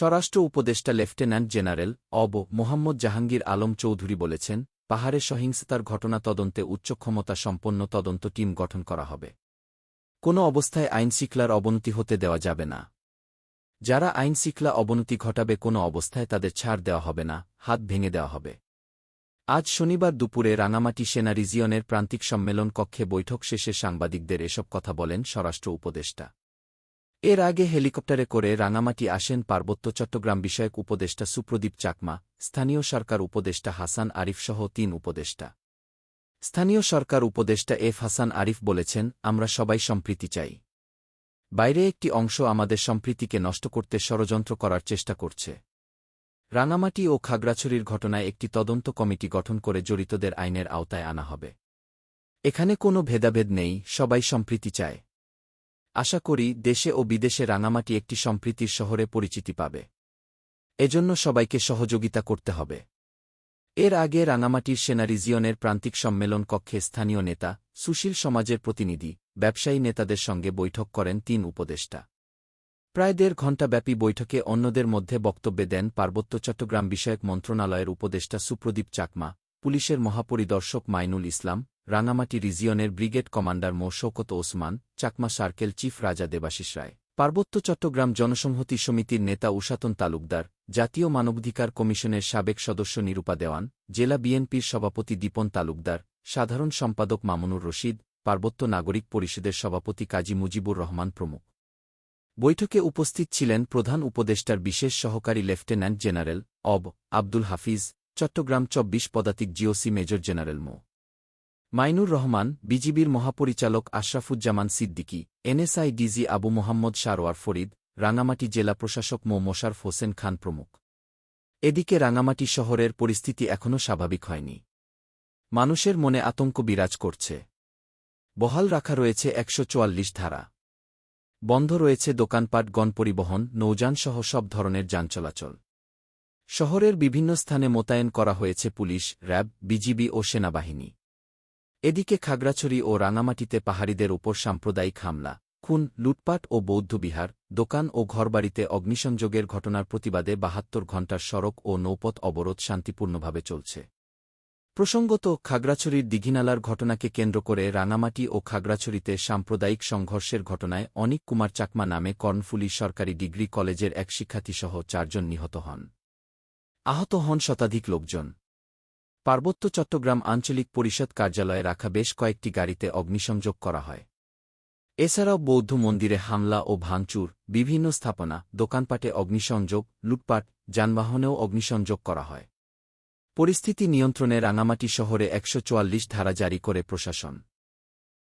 স্বরাষ্ট্র উপদেষ্টা lieutenant general অব মোহাম্মদ জাহাঙ্গীর আলম চৌধুরী বলেছেন, পাহাড়ে সহিংসতার ঘটনা তদন্তে উচ্চ ক্ষমতা সম্পন্ন তদন্ত টিম গঠন করা হবে। কোনো অবস্থায় আইনশৃঙ্খলার অবনতি হতে দেওয়া যাবে না। যারা আইনশৃঙ্খলা অবনতি ঘটাবে কোনো অবস্থায় তাদের ছাড় দেওয়া হবে না, হাত ভেঙে দেওয়া হবে। আজ শনিবার দুপুরে রাঙামাটি সেনা রিজিয়নের প্রান্তিক সম্মেলন কক্ষে বৈঠক শেষে সাংবাদিকদের এসব কথা বলেন স্বরাষ্ট্র উপদেষ্টা। এর আগে হেলিকপ্টারে করে রাঙামাটি আসেন পার্বত্য চট্টগ্রাম বিষয়ক উপদেষ্টা সুপ্রদীপ চাকমা, স্থানীয় সরকার উপদেষ্টা হাসান আরিফসহ তিন উপদেষ্টা। স্থানীয় সরকার উপদেষ্টা এফ হাসান আরিফ বলেছেন, আমরা সবাই সম্প্রীতি চাই। বাইরে একটি অংশ আমাদের সম্প্রীতিকে নষ্ট করতে ষড়যন্ত্র করার চেষ্টা করছে। রাঙামাটি ও খাগড়াছড়ির ঘটনায় একটি তদন্ত কমিটি গঠন করে জড়িতদের আইনের আওতায় আনা হবে। এখানে কোনো ভেদাভেদ নেই, সবাই সম্প্রীতি চায়। আশা করি দেশে ও বিদেশে রাঙামাটি একটি সম্প্রীতির শহরে পরিচিতি পাবে। এজন্য সবাইকে সহযোগিতা করতে হবে। এর আগে রাঙামাটির সেনা রিজিয়নের প্রান্তিক সম্মেলন কক্ষে স্থানীয় নেতা, সুশীল সমাজের প্রতিনিধি, ব্যবসায়ী নেতাদের সঙ্গে বৈঠক করেন তিন উপদেষ্টা। প্রায় দেড় ঘণ্টাব্যাপী বৈঠকে অন্যদের মধ্যে বক্তব্যে দেন পার্বত্য চট্টগ্রাম বিষয়ক মন্ত্রণালয়ের উপদেষ্টা সুপ্রদীপ চাকমা, পুলিশের মহাপরিদর্শক মাইনুল ইসলাম রাঙামাটি রিজিয়নের ব্রিগেড কমান্ডার মো শৌকত ওসমান, চাকমা সার্কেল চিফ রাজা দেবাশিস রায়। পার্বত্য চট্টগ্রাম জনসংহতি সমিতির নেতা উষাতন তালুকদার, জাতীয় মানবাধিকার কমিশনের সাবেক সদস্য নিরূপা দেওয়ান, জেলা বিএনপির সভাপতি দীপন তালুকদার, সাধারণ সম্পাদক মামুনুর রশিদ, পার্বত্য নাগরিক পরিষদের সভাপতি কাজী মুজিবুর রহমান প্রমুখ। বৈঠকে উপস্থিত ছিলেন প্রধান উপদেষ্টার বিশেষ সহকারী লেফটেন্যান্ট জেনারেল অব আব্দুল হাফিজ, চট্টগ্রাম চব্বিশ পদাতিক জিওসি মেজর জেনারেল মো। মাইনুর রহমান, বিজিবির মহাপরিচালক আশরাফুজ্জামান সিদ্দিকী, এনএসআই ডিজি আবু মোহাম্মদ সারোয়ার ফরিদ, রাঙামাটি জেলা প্রশাসক মো. মোশারফ হোসেন খান প্রমুখ। এদিকে রাঙামাটি শহরের পরিস্থিতি এখনও স্বাভাবিক হয়নি। মানুষের মনে আতঙ্ক বিরাজ করছে। বহাল রাখা রয়েছে একশো চুয়াল্লিশ ধারা। বন্ধ রয়েছে দোকানপাট, গণপরিবহন নৌযানসহ সব ধরনের যান চলাচল। শহরের বিভিন্ন স্থানে মোতায়েন করা হয়েছে পুলিশ, র্যাব, বিজিবি ও সেনাবাহিনী। এদিকে খাগড়াছড়ি ও রাঙামাটিতে পাহাড়িদের ওপর সাম্প্রদায়িক হামলা, খুন, লুটপাট ও বৌদ্ধবিহার দোকান ও ঘরবাড়িতে অগ্নিসংযোগের ঘটনার প্রতিবাদে বাহাত্তর ঘণ্টার সড়ক ও নৌপথ অবরোধ শান্তিপূর্ণভাবে চলছে। প্রসঙ্গত, খাগড়াছড়ির দিঘিনালার ঘটনাকে কেন্দ্র করে রাঙামাটি ও খাগড়াছড়িতে সাম্প্রদায়িক সংঘর্ষের ঘটনায় অনিক কুমার চাকমা নামে কর্ণফুলি সরকারি ডিগ্রি কলেজের এক শিক্ষার্থীসহ চারজন নিহত হন। আহত হন শতাধিক লোকজন। পার্বত্য চট্টগ্রাম আঞ্চলিক পরিষদ কার্যালয়ে রাখা বেশ কয়েকটি গাড়িতে অগ্নিসংযোগ করা হয়। এছাড়াও বৌদ্ধ মন্দিরে হামলা ও ভাঙচুর, বিভিন্ন স্থাপনা, দোকানপাটে অগ্নিসংযোগ, লুটপাট, যানবাহনেও অগ্নিসংযোগ করা হয়। পরিস্থিতি নিয়ন্ত্রণে রাঙামাটি শহরে একশো চুয়াল্লিশ ধারা জারি করে প্রশাসন।